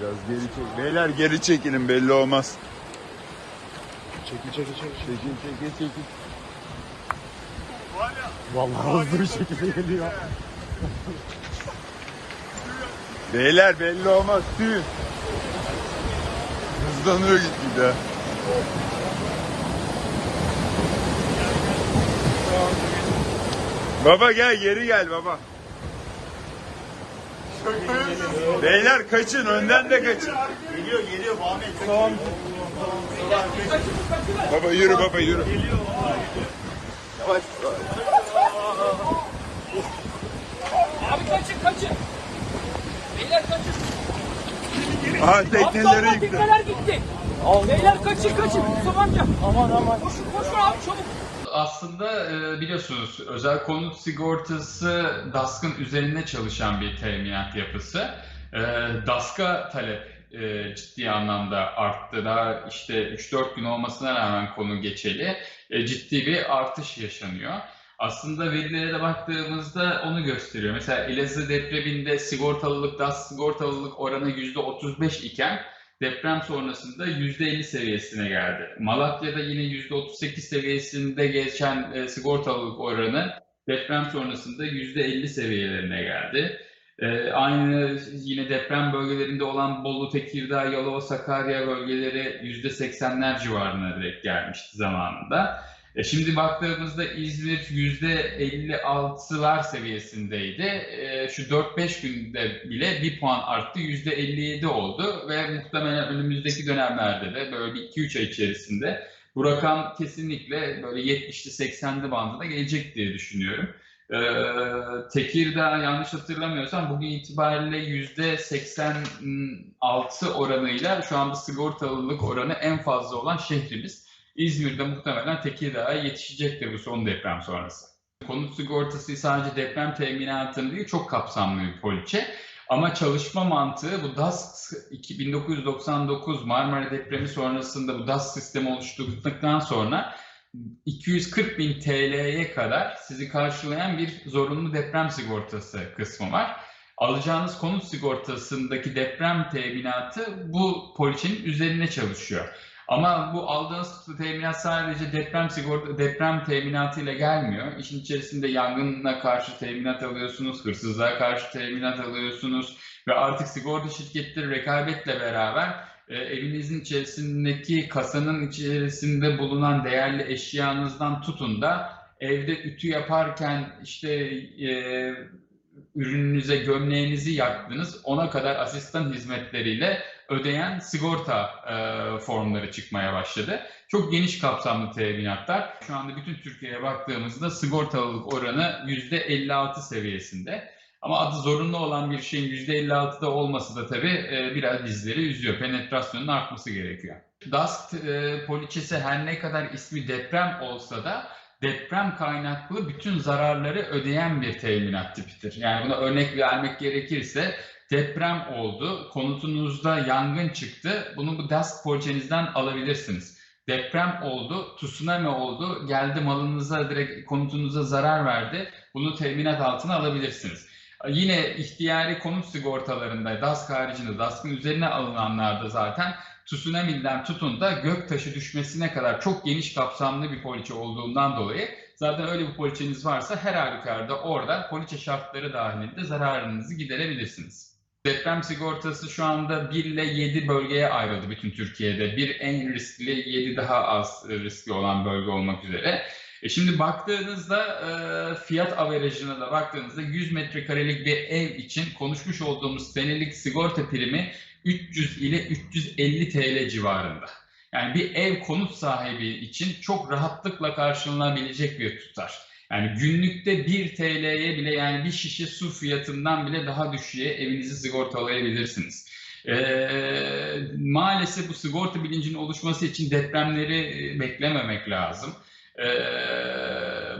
Biraz geri çek. Beyler geri çekilin belli olmaz. Çekil çekil çekil. Çekil çekil çekil. Vallahi hızlı bir şekilde geliyor. Beyler belli olmaz. Tüy. Hızlanıyor gitgide. Baba gel geri gel baba. Beyler kaçın önden de kaçın. Geliyor geliyor Muhammed. Son. Baba yürü baba yürü. Abi kaçın kaçın. Beyler kaçın. Aha tekneleri yıktı. tekneler gitti. Beyler kaçın kaçın. Mustafa amca. Aman aman. Koşun koşun abi çabuk. Aslında e, biliyorsunuz özel konut sigortası DASK'ın üzerinde çalışan bir teminat yapısı. E, DASK'a talep e, ciddi anlamda arttı. Daha işte 3-4 gün olmasına rağmen konu geçeli ciddi bir artış yaşanıyor. Aslında verilere de baktığımızda onu gösteriyor. Mesela Elazığ depreminde sigortalılık, DAS sigortalılık oranı %35 iken deprem sonrasında %50 seviyesine geldi. Malatya'da yine %38 seviyesinde geçen e, sigortalılık oranı deprem sonrasında %50 seviyelerine geldi. E, aynı yine deprem bölgelerinde olan Bolu, Tekirdağ, Yalova, Sakarya bölgeleri %80'ler civarına direkt gelmişti zamanında. E, şimdi baktığımızda İzmir %56'lar seviyesindeydi. E, şu 4-5 günde bile bir puan arttı. %57 oldu ve muhtemelen önümüzdeki dönemlerde de böyle bir 2-3 ay içerisinde bu rakam kesinlikle böyle 70'li 80'li bandına gelecek diye düşünüyorum. E, Tekirdağ yanlış hatırlamıyorsam bugün itibariyle %86 oranıyla şu anda sigortalılık oranı en fazla olan şehrimiz. İzmir'de muhtemelen Tekirdağ'a yetişecektir bu son deprem sonrası. Konut sigortası sadece deprem teminatını değil çok kapsamlı bir poliçe. Ama çalışma mantığı bu DAS 1999 Marmara depremi sonrasında bu DAS sistemi oluşturduktan sonra 240 bin TL'ye kadar sizi karşılayan bir zorunlu deprem sigortası kısmı var. Alacağınız konut sigortasındaki deprem teminatı bu poliçenin üzerine çalışıyor. Ama bu aldığınız teminat sadece deprem sigorta deprem teminatı ile gelmiyor. İşin içerisinde yangına karşı teminat alıyorsunuz, hırsızlığa karşı teminat alıyorsunuz ve artık sigorta şirketleri rekabetle beraber e, evinizin içerisindeki kasanın içerisinde bulunan değerli eşyanızdan tutun da evde ütü yaparken işte e, ürününüze gömleğinizi yaktınız ona kadar asistan hizmetleriyle ödeyen sigorta e, formları çıkmaya başladı. Çok geniş kapsamlı teminatlar. Şu anda bütün Türkiye'ye baktığımızda sigortalılık oranı %56 seviyesinde. Ama adı zorunlu olan bir şeyin %56'da olması da tabii e, biraz bizleri üzüyor. Penetrasyonun artması gerekiyor. DASK e, poliçesi her ne kadar ismi deprem olsa da deprem kaynaklı bütün zararları ödeyen bir teminat tipidir. Yani buna örnek vermek gerekirse deprem oldu, konutunuzda yangın çıktı. Bunu bu DASK poliçenizden alabilirsiniz. Deprem oldu, tsunami oldu, geldi malınıza direkt konutunuza zarar verdi. Bunu teminat altına alabilirsiniz. Yine ihtiyari konut sigortalarında DASK haricinde DASK'ın üzerine alınanlarda zaten tsunami'den tutun da göktaşı düşmesine kadar çok geniş kapsamlı bir poliçe olduğundan dolayı zaten öyle bir poliçeniz varsa her halükarda orada poliçe şartları dahilinde zararınızı giderebilirsiniz. Deprem sigortası şu anda 1 ile 7 bölgeye ayrıldı bütün Türkiye'de. Bir en riskli, 7 daha az riskli olan bölge olmak üzere. E şimdi baktığınızda e, fiyat averajına da baktığınızda 100 metrekarelik bir ev için konuşmuş olduğumuz senelik sigorta primi 300 ile 350 TL civarında. Yani bir ev konut sahibi için çok rahatlıkla karşılanabilecek bir tutar. Yani günlükte 1 TL'ye bile yani bir şişe su fiyatından bile daha düşüğe evinizi sigortalayabilirsiniz. Ee, maalesef bu sigorta bilincinin oluşması için depremleri beklememek lazım. Ee,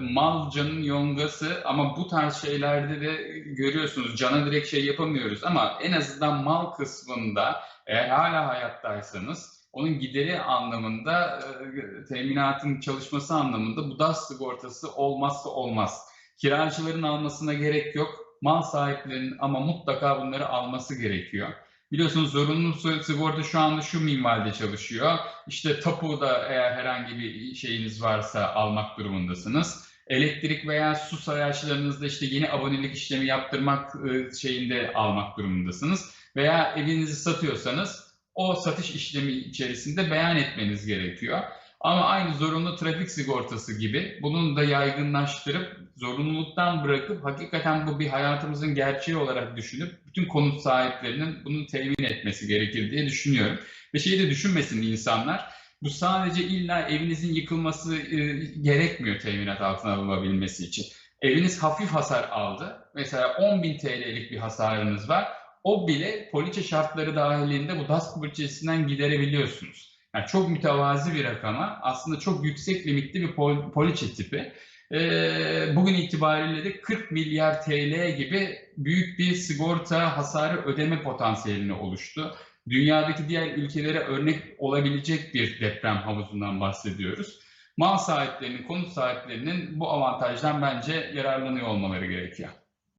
mal canın yongası ama bu tarz şeylerde de görüyorsunuz cana direkt şey yapamıyoruz ama en azından mal kısmında eğer hala hayattaysanız onun gideri anlamında e, teminatın çalışması anlamında bu DAS sigortası olmazsa olmaz. Kiracıların almasına gerek yok. Mal sahiplerinin ama mutlaka bunları alması gerekiyor. Biliyorsunuz zorunlu sigorta şu anda şu minvalde çalışıyor. İşte tapuda eğer herhangi bir şeyiniz varsa almak durumundasınız. Elektrik veya su sayaçlarınızda işte yeni abonelik işlemi yaptırmak e, şeyinde almak durumundasınız. Veya evinizi satıyorsanız o satış işlemi içerisinde beyan etmeniz gerekiyor. Ama aynı zorunlu trafik sigortası gibi bunun da yaygınlaştırıp zorunluluktan bırakıp hakikaten bu bir hayatımızın gerçeği olarak düşünüp bütün konut sahiplerinin bunu temin etmesi gerekir diye düşünüyorum. Ve şeyi de düşünmesin insanlar. Bu sadece illa evinizin yıkılması e, gerekmiyor teminat altına alınabilmesi için. Eviniz hafif hasar aldı. Mesela 10.000 TL'lik bir hasarınız var. O bile poliçe şartları dahilinde bu DASK bütçesinden giderebiliyorsunuz. Yani çok mütevazi bir rakama aslında çok yüksek limitli bir pol- poliçe tipi. Ee, bugün itibariyle de 40 milyar TL gibi büyük bir sigorta hasarı ödeme potansiyelini oluştu. Dünyadaki diğer ülkelere örnek olabilecek bir deprem havuzundan bahsediyoruz. Mal sahiplerinin, konut sahiplerinin bu avantajdan bence yararlanıyor olmaları gerekiyor.